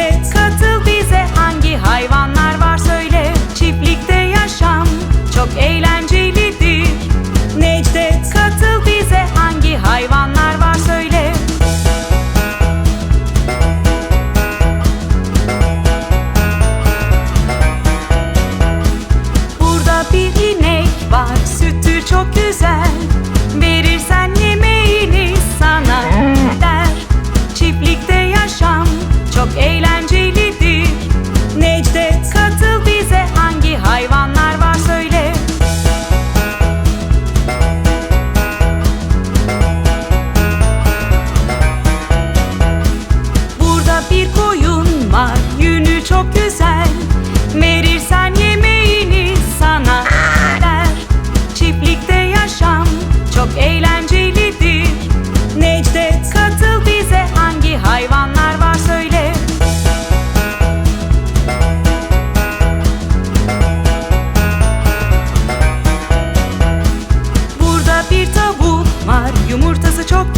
It's. Yumurtası çok